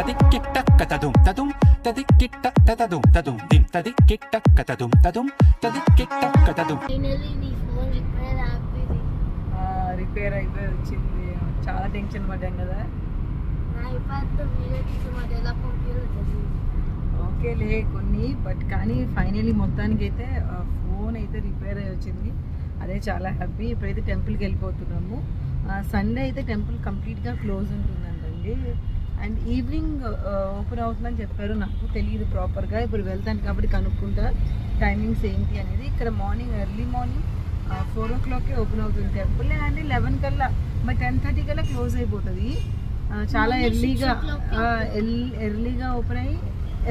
తదిక్కిట్టక్కతదుం తదుం తదిక్కిట్టక్కతదుం తదుం దిం తది తదుం తదిక్కిట్టక్కతదుం ఫైనల్లీ నీ ఫోన్ రిపేర్ ఆపింది రిపేర్ అయిపోయి వచ్చింది చాలా టెన్షన్ పడ్డాం కదా నా ఐప్యాడ్తో ఓకేలే కొన్ని బట్ కానీ ఫైనలీ మొత్తానికి అయితే ఫోన్ అయితే రిపేర్ అయి వచ్చింది అదే చాలా హ్యాపీ ఇప్పుడైతే టెంపుల్కి వెళ్ళిపోతున్నాము సండే అయితే టెంపుల్ కంప్లీట్గా క్లోజ్ ఉంటుందంటండి అండ్ ఈవినింగ్ ఓపెన్ అవుతుందని చెప్పారు. నాకు తెలియదు ప్రాపర్గా. ఇప్పుడు వెళ్తాను కాబట్టి కనుక్కుంటా టైమింగ్స్ ఏంటి అనేది. ఇక్కడ మార్నింగ్ ఎర్లీ మార్నింగ్ ఫోర్ ఓ క్లాక్కే ఓపెన్ అవుతుంది టెంపుల్. అండ్ లెవెన్ కల్లా మరి టెన్ థర్టీ కల్లా క్లోజ్ అయిపోతుంది. చాలా ఎర్లీగా ఎర్లీగా ఓపెన్ అయ్యి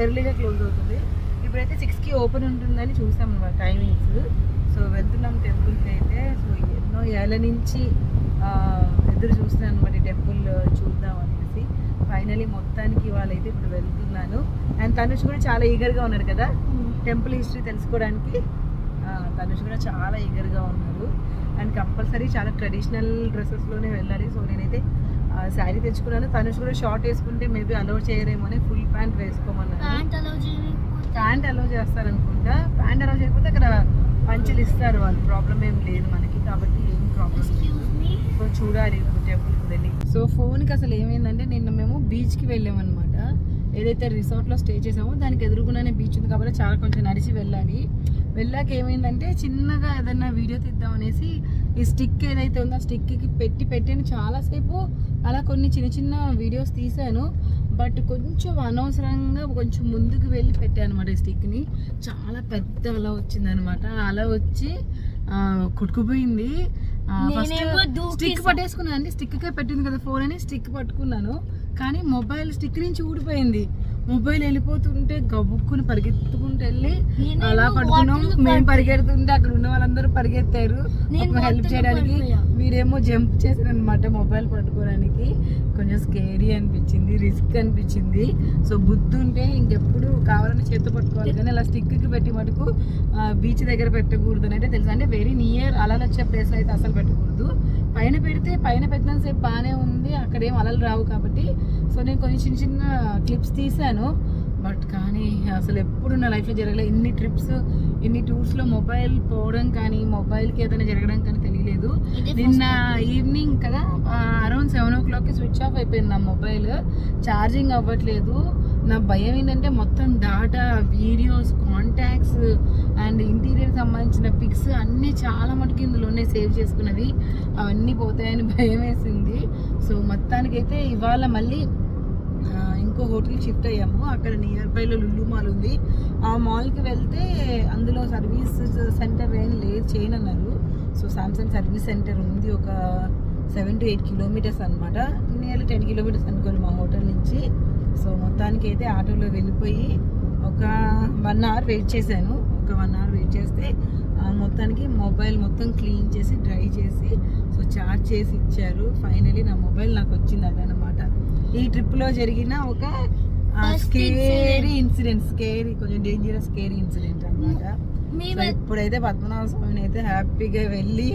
ఎర్లీగా క్లోజ్ అవుతుంది. ఇప్పుడైతే సిక్స్కి ఓపెన్ ఉంటుందని చూసాం అనమాట టైమింగ్స్. సో వెళ్తున్నాం టెంపుల్కి అయితే. సో ఎన్నో ఏళ్ళ నుంచి ఎదురు చూస్తున్నాను అనమాట టెంపుల్ చూద్దాం అనేసి ఫైనలీ మొత్తానికి వాళ్ళైతే ఇప్పుడు వెళ్తున్నాను. అండ్ తనుష్ కూడా చాలా ఈగర్గా ఉన్నారు కదా? టెంపుల్ హిస్టరీ తెలుసుకోవడానికి. తనుష్ కూడా చాలా ఈగర్గా ఉన్నారు అండ్ కంపల్సరీ చాలా ట్రెడిషనల్ డ్రెస్సెస్లోనే వెళ్ళాలి. సో నేనైతే శారీ తెచ్చుకున్నాను. తనుష్ కూడా షార్ట్ వేసుకుంటే మేబీ అలౌ చేయరేమో అని ఫుల్ ప్యాంట్ వేసుకోమన్నాను ప్యాంట్ అలౌ చేస్తారనుకుంటా. ప్యాంట్ అలౌ చేయకపోతే అక్కడ పంచులు ఇస్తారు వాళ్ళు. ప్రాబ్లం ఏం లేదు మనకి కాబట్టి ఏం ప్రాబ్లం సో చూడాలి టెంపుల్కి వెళ్ళి. సో ఫోన్కి అసలు ఏమైందంటే నిన్న బీచ్కి వెళ్ళామన్నమాట. ఏదైతే రిసార్ట్లో స్టే చేసామో దానికి ఎదురుకునే బీచ్ ఉంది కాబట్టి చాలా కొంచెం నడిచి వెళ్ళాలి. వెళ్ళాక ఏమైందంటే చిన్నగా ఏదైనా వీడియో తీద్దాం అనేసి ఈ స్టిక్ ఏదైతే ఉందో ఆ స్టిక్కి పెట్టి పెట్టాను. చాలాసేపు అలా కొన్ని చిన్న చిన్న వీడియోస్ తీసాను బట్ కొంచెం అనవసరంగా కొంచెం ముందుకు వెళ్ళి పెట్టాను అనమాట ఈ స్టిక్ని. చాలా పెద్ద అలా వచ్చిందనమాట అలా వచ్చి కొట్టుకుపోయింది. స్టిక్ పట్టేసుకున్నాను అండి. స్టిక్ కే పెట్టింది కదా ఫోన్ అని స్టిక్ పట్టుకున్నాను. కానీ మొబైల్ స్టిక్ నుంచి ఊడిపోయింది. మొబైల్ వెళ్ళిపోతుంటే గబుక్కుని పరిగెత్తుకుంటూ వెళ్ళి అలా పడుకున్నాం. మేము. పరిగెడుతుంటే అక్కడ ఉన్న వాళ్ళందరూ పరిగెత్తారు. హెల్ప్ చేయడానికి. మీరేమో జంప్ చేశారనమాట మొబైల్ పట్టుకోవడానికి. కొంచెం స్కేరీ అనిపించింది రిస్క్ అనిపించింది. సో బుద్ధి ఉంటే ఇంకెప్పుడు కావాలని చేత్తో పట్టుకోవాలి. కానీ అలా స్టిక్కి పెట్టి మటుకు బీచ్ దగ్గర పెట్టకూడదు అని అయితే తెలుసు. అంటే వెరీ నియర్ అలలు వచ్చే ప్లేస్ అయితే అసలు పెట్టకూడదు. పైన పెడితే పైన పెట్టినంతసేపు బాగానే ఉంది అక్కడ ఏం అలలు రావు కాబట్టి. సో నేను కొన్ని చిన్న చిన్న క్లిప్స్ తీసాను బట్ కానీ అసలు ఎప్పుడు నా లైఫ్లో జరగలేదు ఇన్ని ట్రిప్స్ ఇన్ని టూర్స్లో మొబైల్ పోవడం కానీ మొబైల్కి ఏదైనా జరగడం కానీ తెలియలేదు. నిన్న ఈవినింగ్ కదా అరౌండ్ సెవెన్ ఓ క్లాక్కి స్విచ్ ఆఫ్ అయిపోయింది నా మొబైల్. ఛార్జింగ్ అవ్వట్లేదు. నా భయం ఏంటంటే మొత్తం data videos contacts and interior సంబంధించిన పిక్స్ అన్నీ చాలా మటుకు ఇందులోనే సేవ్ చేసుకున్నవి. అవన్నీ పోతాయని భయం వేసింది. సో మొత్తానికైతే ఇవాళ మళ్ళీ ఇంకో హోటల్ షిఫ్ట్ అయ్యాము. అక్కడ నియర్ బైలో లుల్లు మాల్ ఉంది. ఆ మాల్కి వెళ్తే అందులో సర్వీస్ సెంటర్ ఏం లేదు చేయనన్నారు. సో సామ్సంగ్ సర్వీస్ సెంటర్ ఉంది. ఒక సెవెన్ టు ఎయిట్ కిలోమీటర్స్ అనమాట నియర్లీ టెన్ కిలోమీటర్స్ అనుకోండి మా హోటల్ నుంచి. సో మొత్తానికి అయితే ఆటోలో వెళ్ళిపోయి ఒక వన్ అవర్ వెయిట్ చేశాను. ఒక వన్ అవర్ వెయిట్ చేస్తే మొత్తానికి మొబైల్ మొత్తం క్లీన్ చేసి డ్రై చేసి సో చార్జ్ చేసి ఇచ్చారు. ఫైనలీ నా మొబైల్ నాకు వచ్చింది అదనమాట ఈ ట్రిప్లో జరిగిన ఒక స్కేరీ ఇన్సిడెంట్ స్కేరీ కొంచెం డేంజరస్ స్కేరీ ఇన్సిడెంట్ అనమాట ఇప్పుడైతే పద్మనాభ స్వామిని అయితే హ్యాపీగా వెళ్ళి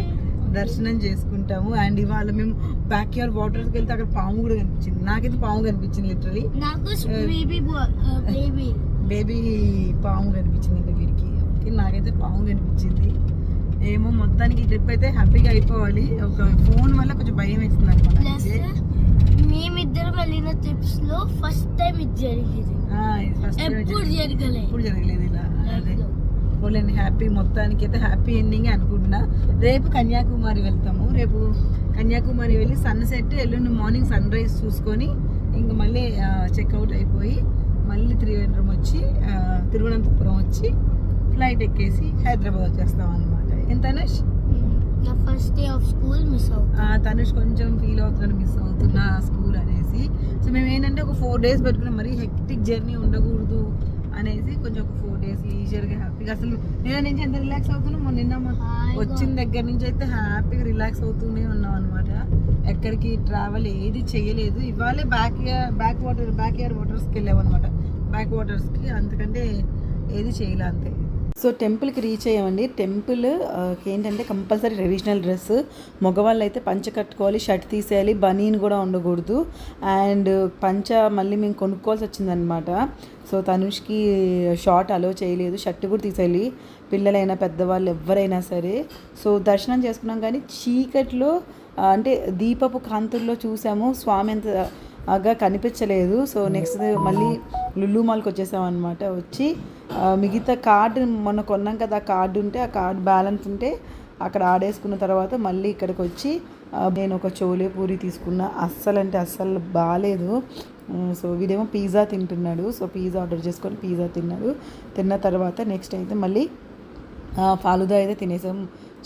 దర్శనం చేసుకుంటాము. అండ్ ఇవాళ మేము బ్యాక్ ఇయర్ వాటర్కి వెళ్తే అక్కడ పాము కూడా కనిపించింది. నాకైతే పాము కనిపించింది లిటరలీ నాకు బేబీ బేబీ బేబీ పాము కనిపించింది ఇంకా ఓకే నాకైతే పాము కనిపించింది. ఏమో మొత్తానికి ఈ ట్రిప్ అయితే హ్యాపీగా అయిపోవాలి. ఒక ఫోన్ వల్ల కొంచెం భయం వేస్తుంది అనమాట మేమిద్దరం వెళ్ళిన ట్రిప్స్లో ఫస్ట్ టైం ఇది జరిగింది. ఫస్ట్ ఎప్పుడు జరగలే. ఎప్పుడు జరగలేదు ఇలా. పోలేండి హ్యాపీ మొత్తానికి అయితే హ్యాపీ ఎండింగ్ అనుకుంటున్నా. రేపు కన్యాకుమారి వెళ్తాము. రేపు కన్యాకుమారి వెళ్ళి సన్ సెట్ ఎల్లుండి మార్నింగ్ సన్ రైజ్ చూసుకొని ఇంక మళ్ళీ చెక్అవుట్ అయిపోయి మళ్ళీ త్రివేంద్రం వచ్చి తిరువనంతపురం వచ్చి ఫ్లైట్ ఎక్కేసి హైదరాబాద్ వచ్చేస్తాం అనమాట ఎంత తనుష్? నా first day of school miss అవుతుంది ఆ, తనుష్ కొంచెం ఫీల్ అవుతున్నాను మిస్ అవుతున్నా స్కూల్ అనేసి. సో మేము ఏంటంటే ఒక ఫోర్ డేస్ పెట్టుకున్నాం. మరీ హెక్టిక్ జర్నీ ఉండకూడదు అనేసి కొంచెం ఒక ఫోర్ లీజర్గా హ్యాపీగా అసలు నిన్న నుంచి ఎంత రిలాక్స్ అవుతున్నాం మొన్న నిన్న వచ్చిన దగ్గర నుంచి అయితే హ్యాపీగా రిలాక్స్ అవుతూనే ఉన్నాం అనమాట ఎక్కడికి ట్రావెల్ ఏది చేయలేదు. ఇవాళే బ్యాక్ బ్యాక్ వాటర్ బ్యాక్ ఇయర్ వాటర్స్కి వెళ్ళాం అనమాట బ్యాక్ వాటర్స్కి అంతకంటే ఏది చేయలే అంతే. సో టెంపుల్కి రీచ్ అయ్యామండి. టెంపుల్ ఏంటంటే కంపల్సరీ ట్రెడిషనల్ డ్రెస్. మగవాళ్ళు అయితే పంచ కట్టుకోవాలి షర్ట్ తీసేయాలి బనీన్ కూడా ఉండకూడదు. అండ్ పంచ మళ్ళీ మేము కొనుక్కోవాల్సి వచ్చిందనమాట. సో తనుష్కి షార్ట్ అలో చేయలేదు షర్ట్ కూడా తీసేయాలి. పిల్లలైనా పెద్దవాళ్ళు ఎవరైనా సరే. సో దర్శనం చేసుకున్నాం కానీ చీకట్లో అంటే దీపపు కాంతుల్లో చూసాము. స్వామి ఎంత గా కనిపించలేదు. సో నెక్స్ట్ మళ్ళీ లుల్లు మాల్కి వచ్చేసాం అనమాట వచ్చి మిగతా కార్డు మొన్న కొన్నాం కదా ఆ కార్డు ఉంటే ఆ కార్డు బ్యాలెన్స్ ఉంటే అక్కడ ఆడేసుకున్న తర్వాత మళ్ళీ ఇక్కడికి వచ్చి నేను ఒక చోలే పూరి తీసుకున్న. అస్సలు అంటే అస్సలు బాగాలేదు సో వీడేమో పిజ్జా తింటున్నాడు. సో పిజ్జా ఆర్డర్ చేసుకొని పిజ్జా తిన్నాడు. తిన్న తర్వాత నెక్స్ట్ అయితే మళ్ళీ ఫాలుదా అయితే తినేసాం.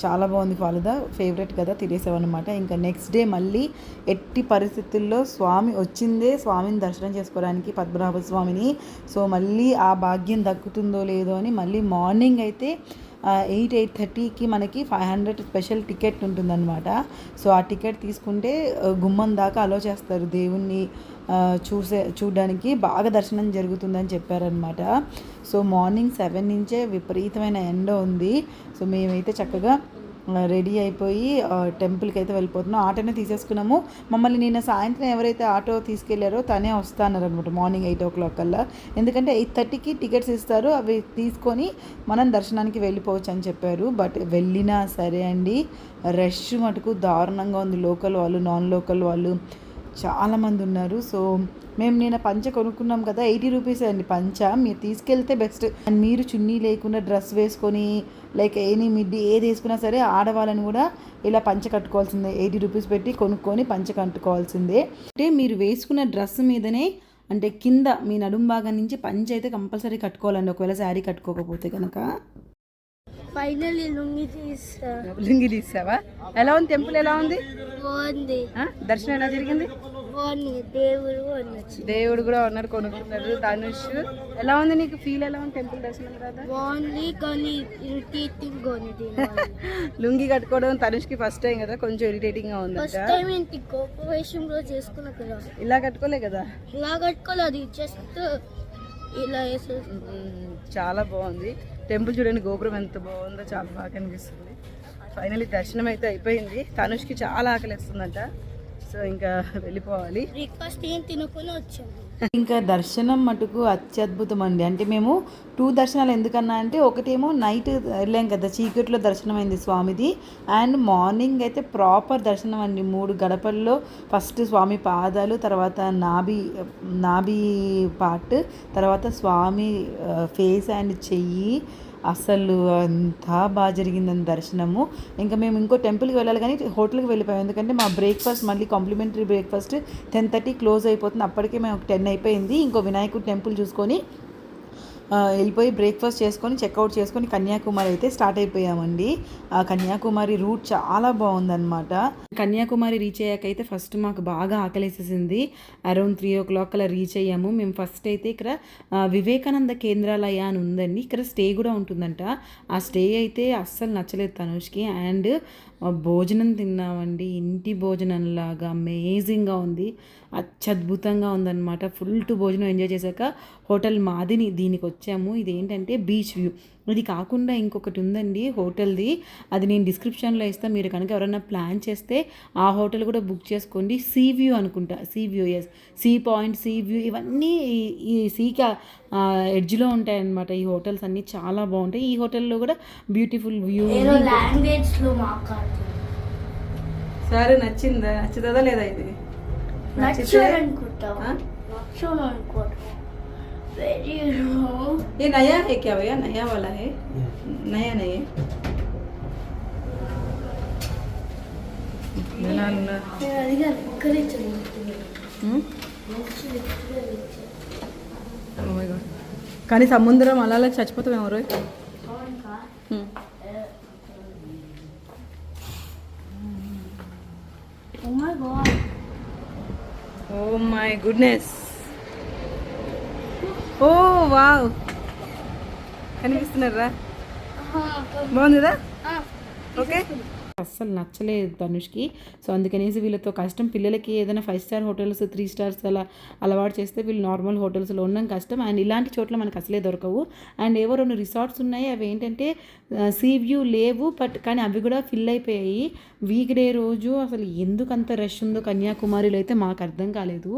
చాలా బాగుంది ఫాలుదా. ఫేవరెట్ కదా తినేసామన్నమాట ఇంకా నెక్స్ట్ డే మళ్ళీ ఎట్టి పరిస్థితుల్లో స్వామి వచ్చిందే స్వామిని దర్శనం చేసుకోవడానికి పద్మనాభ స్వామిని సో మళ్ళీ ఆ భాగ్యం దక్కుతుందో లేదో అని మళ్ళీ మార్నింగ్ అయితే ఎయిట్ ఎయిట్ థర్టీకి మనకి ఫైవ్ హండ్రెడ్ స్పెషల్ టికెట్ ఉంటుందన్నమాట. సో ఆ టికెట్ తీసుకుంటే గుమ్మం దాకా అలో చేస్తారు. దేవుణ్ణి చూసే చూడడానికి బాగా దర్శనం జరుగుతుందని చెప్పారనమాట సో మార్నింగ్ సెవెన్ నుంచే విపరీతమైన ఎండ ఉంది. సో మేమైతే చక్కగా రెడీ అయిపోయి టెంపుల్కి అయితే వెళ్ళిపోతున్నాం. ఆటోనే తీసేసుకున్నాము. మమ్మల్ని నిన్న సాయంత్రం ఎవరైతే ఆటో తీసుకెళ్ళారో తనే వస్తానన్నారనమాట మార్నింగ్ ఎయిట్ ఓ క్లాక్ కల్లా. ఎందుకంటే ఎయిట్ థర్టీకి టికెట్స్ ఇస్తారు అవి తీసుకొని మనం దర్శనానికి వెళ్ళిపోవచ్చు అని చెప్పారు. బట్ వెళ్ళినా సరే అండి రష్ మటుకు దారుణంగా ఉంది. లోకల్ వాళ్ళు నాన్ లోకల్ వాళ్ళు. చాలామంది ఉన్నారు. సో మేము నేను పంచ కొనుక్కున్నాం కదా ఎయిటీ రూపీస్ అండి పంచ. మీరు తీసుకెళ్తే బెస్ట్. అండ్ మీరు చున్నీ లేకుండా డ్రెస్ వేసుకొని లైక్ ఎనీ మిడ్డీ ఏది వేసుకున్నా సరే ఆడవాళ్ళని కూడా ఇలా పంచ కట్టుకోవాల్సిందే. ఎయిటీ రూపీస్ పెట్టి కొనుక్కొని పంచ కట్టుకోవాల్సిందే. అంటే మీరు వేసుకున్న డ్రెస్ మీదనే అంటే కింద మీ నడుం భాగం నుంచి పంచ అయితే కంపల్సరీ కట్టుకోవాలండి. ఒకవేళ శారీ కట్టుకోకపోతే కనుక ఫైనల్లీ లుంగి తీసా లింగి తీసావా? ఎలా ఉంది? టెంపుల్ ఎలా ఉంది? దర్శనం ఎలా జరిగింది? దేవుడు దేవుడు కూడా ఉన్నారు కొనుక్కున్నారు. ధనుష్ ఎలా ఉంది నీకు ఫీల్ ఎలా ఉంది టెంపుల్ దర్శనం ఉంది లుంగి కట్టుకోవడం తనుష్కి ఫస్ట్ టైం కదా కొంచెం ఇరిటేటింగ్గా కోపవేషంలో చేసుకున్నా కదా. ఇలా కట్టుకోలే కదా? ఇలా కట్టుకోలేదు జస్ట్ ఇలా చాలా బాగుంది. టెంపుల్ చూడండి గోపురం ఎంత బాగుందో చాలా బాగా కనిపిస్తుంది. ఫైనల్లీ దర్శనం అయితే అయిపోయింది. తనుష్కి చాలా ఆకలిస్తుందంట. సో ఇంకా వెళ్ళిపోవాలి. బ్రేక్ఫాస్ట్ ఏం తినుకొని వచ్చాము ఇంకా దర్శనం మటుకు అత్యద్భుతం అండి. అంటే మేము టూ దర్శనాలు ఎందుకన్నా అంటే ఒకటేమో నైట్ వెళ్ళాం కదా చీకట్లో దర్శనం అయింది స్వామిది. అండ్ మార్నింగ్ అయితే ప్రాపర్ దర్శనం అండి. మూడు గడపల్లో ఫస్ట్ స్వామి పాదాలు తర్వాత నాభి నాభి పార్ట్ తర్వాత స్వామి ఫేస్ అండ్ చెయ్యి అసలు అంతా బాగా జరిగిందని దర్శనము. ఇంకా మేము ఇంకో టెంపుల్కి వెళ్ళాలి కానీ హోటల్కి వెళ్ళిపోయాం. ఎందుకంటే మా బ్రేక్ఫాస్ట్ మళ్ళీ complimentary breakfast ten thirty close అయిపోతుంది. అప్పటికే మేము టెన్ అయిపోయింది. ఇంకో వినాయకుడు టెంపుల్ చూసుకొని వెళ్ళిపోయి బ్రేక్ఫాస్ట్ చేసుకొని చెక్అవుట్ చేసుకొని కన్యాకుమారి అయితే స్టార్ట్ అయిపోయామండి. ఆ కన్యాకుమారి రూట్ చాలా బాగుందన్నమాట. కన్యాకుమారి రీచ్ అయ్యాక అయితే ఫస్ట్ మాకు బాగా ఆకలేసేసింది. అరౌండ్ త్రీ ఓ క్లాక్ అలా రీచ్ అయ్యాము. మేము ఫస్ట్ అయితే ఇక్కడ వివేకానంద కేంద్రాలయ అని ఉందండి. ఇక్కడ స్టే కూడా ఉంటుందంట. ఆ స్టే అయితే అస్సలు నచ్చలేదు తనుష్కి. అండ్ భోజనం తిన్నామండి. ఇంటి భోజనం లాగా అమేజింగ్గా ఉంది. అత్యద్భుతంగా ఉందన్నమాట. ఫుల్ టు భోజనం ఎంజాయ్ చేశాక హోటల్ మాదిని దీనికి వచ్చాము. ఇది ఏంటంటే బీచ్ వ్యూ. ఇది కాకుండా ఇంకొకటి ఉందండి హోటల్ది. అది నేను డిస్క్రిప్షన్లో ఇస్తాను మీరు కనుక ఎవరైనా ప్లాన్ చేస్తే ఆ హోటల్ కూడా బుక్ చేసుకోండి. సీ వ్యూ అనుకుంటా. Sea view yes sea point sea view ఇవన్నీ ఈ- సీకా ఎడ్జ్లో ఉంటాయన్నమాట. ఈ హోటల్స్ అన్నీ చాలా బాగుంటాయి. ఈ హోటల్లో కూడా బ్యూటిఫుల్ వ్యూ ఏదో లాంగ్వేజ్లో మాట్లాడుతుంది. సరే నచ్చిందా? నచ్చుతుందా లేదా ఇది? అనుకోవడం వెరీ ये नया है क्या भैया नया वाला है नया नहीं है ना, ना। నేను అడిగాను ఇక్కడే చదువుతుంది Hmm? మంచి ఇక్కడే వచ్చాను. Oh my God. కానీ సముద్రం అలా అలా చచ్చిపోతాం ఎవరు అవునుకా? Oh my god. Oh my goodness oh wow. కనిపిస్తున్నారా? ఆహా, ఓకే. అస్సలు నచ్చలేదు తనుష్కి. సో అందుకనేసి వీళ్ళతో కష్టం. పిల్లలకి ఏదైనా five star hotels three stars అలా అలవాటు చేస్తే వీళ్ళు నార్మల్ హోటల్స్లో ఉండడం కష్టం. అండ్ ఇలాంటి చోట్ల మనకు అసలే దొరకవు. అండ్ ఏవో రెండు రిసార్ట్స్ ఉన్నాయి. అవి ఏంటంటే సీ వ్యూ లేవు. బట్ కానీ అవి కూడా ఫిల్ అయిపోయాయి. వీక్ డే రోజు అసలు ఎందుకు అంత రష్ ఉందో కన్యాకుమారిలో అయితే మాకు అర్థం కాలేదు.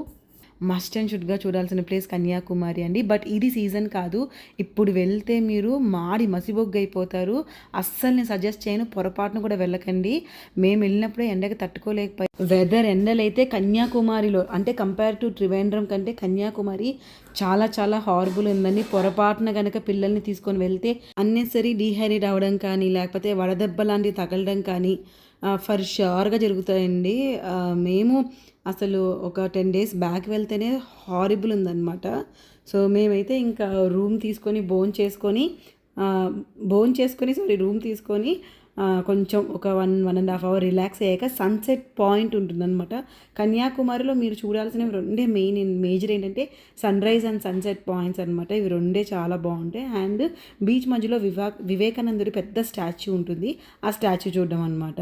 మస్ట్ అండ్ షుడ్గా చూడాల్సిన ప్లేస్ కన్యాకుమారి అండి. బట్ ఇది సీజన్ కాదు. ఇప్పుడు వెళ్తే మీరు మాడి మసిబొగ్గు అయిపోతారు అస్సలు నేను సజెస్ట్ చేయను. పొరపాటును కూడా వెళ్ళకండి. మేము వెళ్ళినప్పుడే ఎండకి తట్టుకోలేకపోయి వెదర్ ఎండలైతే కన్యాకుమారిలో అంటే కంపేర్ టు త్రివేంద్రం కంటే కన్యాకుమారి చాలా చాలా హార్బుల్ ఉందండి. పొరపాటున కనుక పిల్లల్ని తీసుకొని వెళ్తే అన్నెసరీ డీహైడ్రేట్ అవ్వడం కానీ లేకపోతే వడదెబ్బ లాంటివి తగలడం కానీ ఫర్ షూర్గా జరుగుతాయండి. మేము అసలు ఒక టెన్ డేస్ బ్యాక్ వెళ్తేనే హారిబుల్ ఉందన్నమాట. సో మేమైతే ఇంకా రూమ్ తీసుకొని బోన్ చేసుకొని బోన్ చేసుకొని సారీ రూమ్ తీసుకొని కొంచెం ఒక one one and half hour relax అయ్యాక సన్సెట్ పాయింట్ ఉంటుందన్నమాట. కన్యాకుమారిలో మీరు చూడాల్సినవి రెండే మెయిన్ మేజర్ ఏంటంటే sunrise and sunset points అనమాట ఇవి రెండే చాలా బాగుంటాయి. అండ్ బీచ్ మధ్యలో వివా వివేకానందుడి పెద్ద స్టాచ్యూ ఉంటుంది. ఆ స్టాచ్యూ చూడడం అనమాట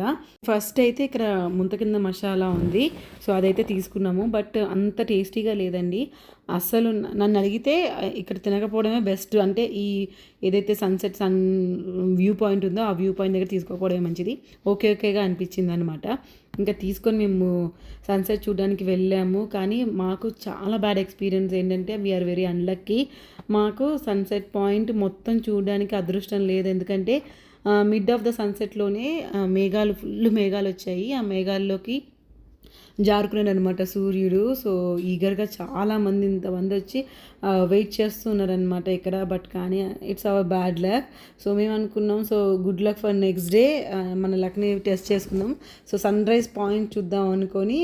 ఫస్ట్ అయితే ఇక్కడ ముంత కింద మసాలా ఉంది. సో అదైతే తీసుకున్నాము. బట్ అంత టేస్టీగా లేదండి. అస్సలు నన్ను అడిగితే ఇక్కడ తినకపోవడమే బెస్ట్. అంటే ఈ ఏదైతే సన్సెట్ సన్ వ్యూ పాయింట్ ఉందో ఆ వ్యూ పాయింట్ దగ్గర తీసుకోకపోవడమే మంచిది. ఓకే ఓకేగా అనిపించింది అనమాట ఇంకా తీసుకొని మేము సన్సెట్ చూడడానికి వెళ్ళాము. కానీ మాకు చాలా బ్యాడ్ ఎక్స్పీరియన్స్ ఏంటంటే వీఆర్ వెరీ అన్లక్కీ మాకు సన్సెట్ పాయింట్ మొత్తం చూడడానికి అదృష్టం లేదు. ఎందుకంటే మిడ్ ఆఫ్ ద సన్సెట్లోనే మేఘాలు ఫుల్ మేఘాలు వచ్చాయి. ఆ మేఘాల్లోకి జారుకున్నాడు అనమాట సూర్యుడు. సో ఈగర్గా చాలామంది ఇంతమంది వచ్చి వెయిట్ చేస్తున్నారనమాట ఇక్కడ బట్ కానీ it's our bad luck so మేము అనుకున్నాం so good luck for next day మన లక్ని టెస్ట్ చేసుకుందాం. సో సన్ రైజ్ పాయింట్ చూద్దాం అనుకొని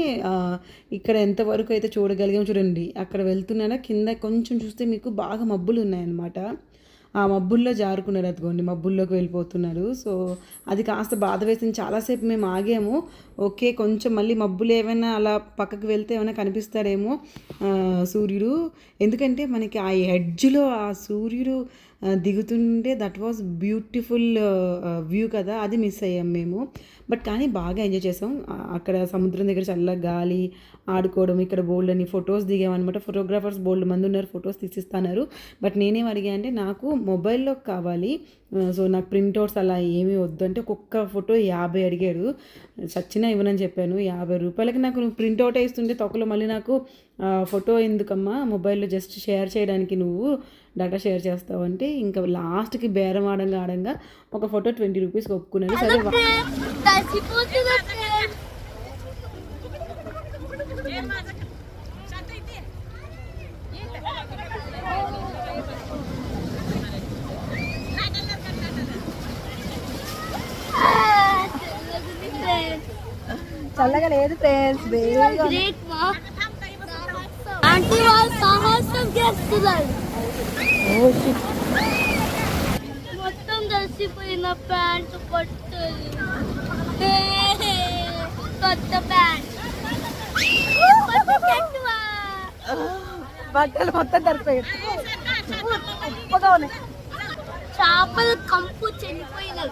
ఇక్కడ ఎంతవరకు అయితే చూడగలిగాం చూడండి. అక్కడ వెళ్తున్నారా కింద కొంచెం చూస్తే మీకు బాగా మబ్బులు ఉన్నాయన్నమాట. ఆ మబ్బుల్లో జారుకున్నారు అదిగోండి మబ్బుల్లోకి వెళ్ళిపోతున్నారు. సో అది కాస్త బాధ వేసింది. చాలాసేపు మేము ఆగాము. ఓకే కొంచెం మళ్ళీ మబ్బులు ఏమైనా అలా పక్కకు వెళ్తే ఏమైనా కనిపిస్తాడేమో సూర్యుడు. ఎందుకంటే మనకి ఆ ఎడ్జ్లో ఆ సూర్యుడు దిగుతుంటే దట్ వాజ్ బ్యూటిఫుల్ వ్యూ కదా అది మిస్ అయ్యాం మేము. బట్ కానీ బాగా ఎంజాయ్ చేసాం. అక్కడ సముద్రం దగ్గర చల్లగా గాలి ఆడుకోవడం ఇక్కడ బోల్డ్ అని ఫొటోస్ దిగామన్నమాట. ఫోటోగ్రాఫర్స్ బోల్డ్ మంది ఉన్నారు ఫొటోస్ తీసిస్తున్నారు. బట్ నేనేం అడిగా అంటే నాకు మొబైల్లో కావాలి సో నాకు ప్రింట్అవుట్స్ అలా ఏమీ వద్దు. అంటే ఒక్కొక్క ఫోటో యాభై అడిగాడు. సచ్చినా ఇవ్వనని చెప్పాను. యాభై రూపాయలకి నాకు నువ్వు ప్రింట్అవుట్ ఇస్తుంటే తొక్కలో మళ్ళీ నాకు ఫోటో ఎందుకమ్మా? మొబైల్లో జస్ట్ షేర్ చేయడానికి నువ్వు డేటా షేర్ చేస్తావు అంటే ఇంకా లాస్ట్కి బేరం ఆడంగా ఆడంగా ఒక ఫోటో ట్వంటీ రూపీస్కి ఒప్పుకున్నాడు సరే చల్లగా లేదు ఫ్రెండ్స్. ఆంటీ వాళ్ళు సాహసం చేస్తున్నారు మొత్తం ప్యాంట్ కొత్త. బట్టలు మొత్తం ఉప్పగా ఉన్నాయి చేపల కంపు చనిపోయినవి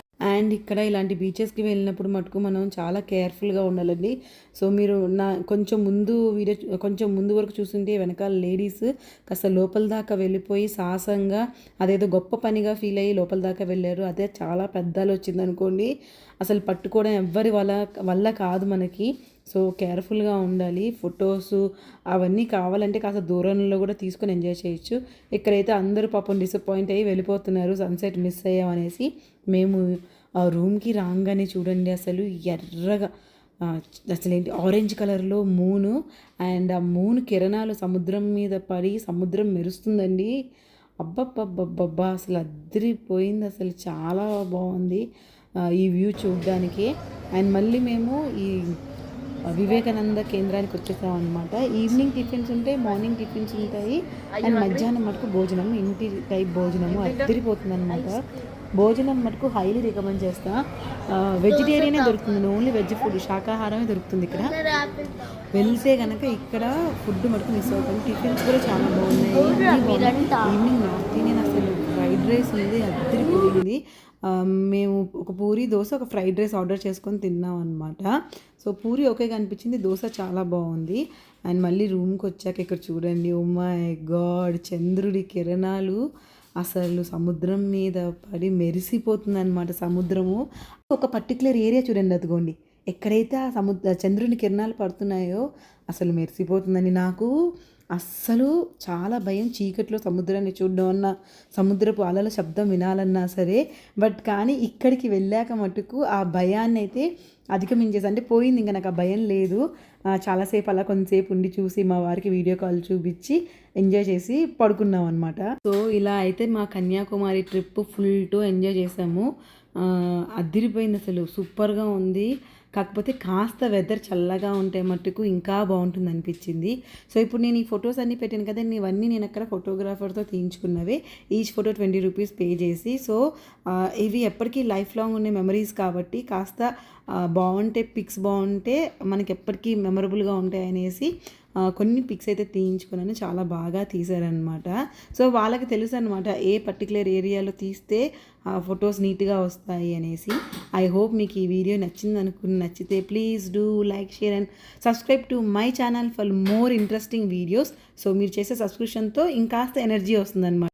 అండ్ ఇక్కడ ఇలాంటి బీచెస్కి వెళ్ళినప్పుడు మటుకు మనం చాలా కేర్ఫుల్గా ఉండాలండి. సో మీరు నా కొంచెం ముందు వీడియో కొంచెం ముందు వరకు చూస్తుంటే వెనకాల లేడీస్ కాస్త లోపల దాకా వెళ్ళిపోయి సాహసంగా అదేదో గొప్ప పనిగా ఫీల్ అయ్యి లోపల దాకా వెళ్ళారు. అదే చాలా పెద్దలు వచ్చింది అనుకోండి అసలు పట్టుకోవడం ఎవ్వరి వల్ల వల్ల కాదు మనకి. సో కేర్ఫుల్గా ఉండాలి. ఫొటోస్ అవన్నీ కావాలంటే కాస్త దూరంలో కూడా తీసుకొని ఎంజాయ్ చేయొచ్చు. ఇక్కడైతే అందరూ పాపం డిసప్పాయింట్ అయ్యి వెళ్ళిపోతున్నారు. సన్సెట్ మిస్ అయ్యామనేసి మేము ఆ రూమ్కి రాగానే చూడండి అసలు ఎర్రగా అసలు ఏంటి ఆరెంజ్ కలర్లో మూను అండ్ ఆ మూన్ కిరణాలు సముద్రం మీద పడి సముద్రం మెరుస్తుందండి. అబ్బబ్బబ్బబ్బబ్బా అసలు అద్దరిపోయింది అసలు చాలా బాగుంది. ఈ వ్యూ చూడడానికి. అండ్ మళ్ళీ మేము ఈ వివేకానంద కేంద్రానికి వచ్చేసాం అనమాట ఈవినింగ్ టిఫిన్స్ ఉంటాయి. మార్నింగ్ టిఫిన్స్ ఉంటాయి అండ్ మధ్యాహ్నం మటుకు భోజనం ఇంటి టైప్ భోజనము అద్దరిపోతుంది అనమాట భోజనం మటుకు హైలీ రికమెండ్ చేస్తా. వెజిటేరియనే దొరుకుతుంది? ఓన్లీ వెజ్ ఫుడ్ శాకాహారమే దొరుకుతుంది ఇక్కడ. వెళ్తే కనుక ఇక్కడ ఫుడ్ మటుకు మిస్ అవుతుంది టిఫిన్స్ కూడా చాలా బాగున్నాయి. ఈవినింగ్ నార్త్ ఇండియన్ అసలు ఫ్రైడ్ రైస్ ఉంది అద్దరిపోయింది మేము ఒక పూరి దోశ ఒక ఫ్రైడ్ రైస్ ఆర్డర్ చేసుకొని తిన్నాం అనమాట సో పూరి ఒకే కనిపించింది. దోశ చాలా బాగుంది. అండ్ మళ్ళీ రూమ్కి వచ్చాక ఇక్కడ చూడండి. Oh ఉమ్మాయి గాడ్ చంద్రుడి కిరణాలు అసలు సముద్రం మీద పడి మెరిసిపోతుంది అనమాట సముద్రము. ఒక పర్టికులర్ ఏరియా చూడండి అదిగోండి. ఎక్కడైతే ఆ సముద్ర చంద్రుని కిరణాలు పడుతున్నాయో అసలు మెరిసిపోతుందని నాకు అస్సలు చాలా భయం చీకట్లో సముద్రాన్ని చూడడం అన్న సముద్రపు అలల శబ్దం వినాలన్నా సరే. బట్ కానీ ఇక్కడికి వెళ్ళాక మటుకు ఆ భయాన్ని అయితే అధిగమించేసి అంటే పోయింది ఇంకా నాకు ఆ భయం లేదు. చాలాసేపు అలా కొంతసేపు ఉండి చూసి మా వారికి వీడియో కాల్ చూపించి ఎంజాయ్ చేసి పడుకున్నాం అనమాట సో ఇలా అయితే మా Kanyakumari trip full to enjoy చేసాము. అదిరిపోయింది అసలు. సూపర్గా ఉంది. కాకపోతే కాస్త వెదర్ చల్లగా ఉంటే మట్టుకు ఇంకా బాగుంటుంది అనిపించింది సో ఇప్పుడు నేను ఈ ఫొటోస్ అన్నీ పెట్టాను కదా ఇవన్నీ నేను అక్కడ ఫోటోగ్రాఫర్తో తీయించుకున్నవే. Each photo twenty rupees pay చేసి సో ఇవి ఎప్పటికీ లైఫ్ లాంగ్ ఉండే మెమరీస్ కాబట్టి కాస్త బాగుంటే పిక్స్ బాగుంటే మనకి ఎప్పటికీ మెమరబుల్గా ఉంటాయి అనేసి కొన్ని పిక్స్ అయితే తీయించుకున్నాను. చాలా బాగా తీశారనమాట సో వాళ్ళకి తెలుసు అనమాట ఏ పర్టికులర్ ఏరియాలో తీస్తే ఆ ఫొటోస్ నీట్గా వస్తాయి అనేసి. ఐ హోప్ మీకు ఈ వీడియో నచ్చింది అనుకుని నచ్చితే please do like share and subscribe to my channel for more interesting videos. So మీరు చేసే సబ్స్క్రిప్షన్తో ఇంకాస్త ఎనర్జీ వస్తుందన్నమాట.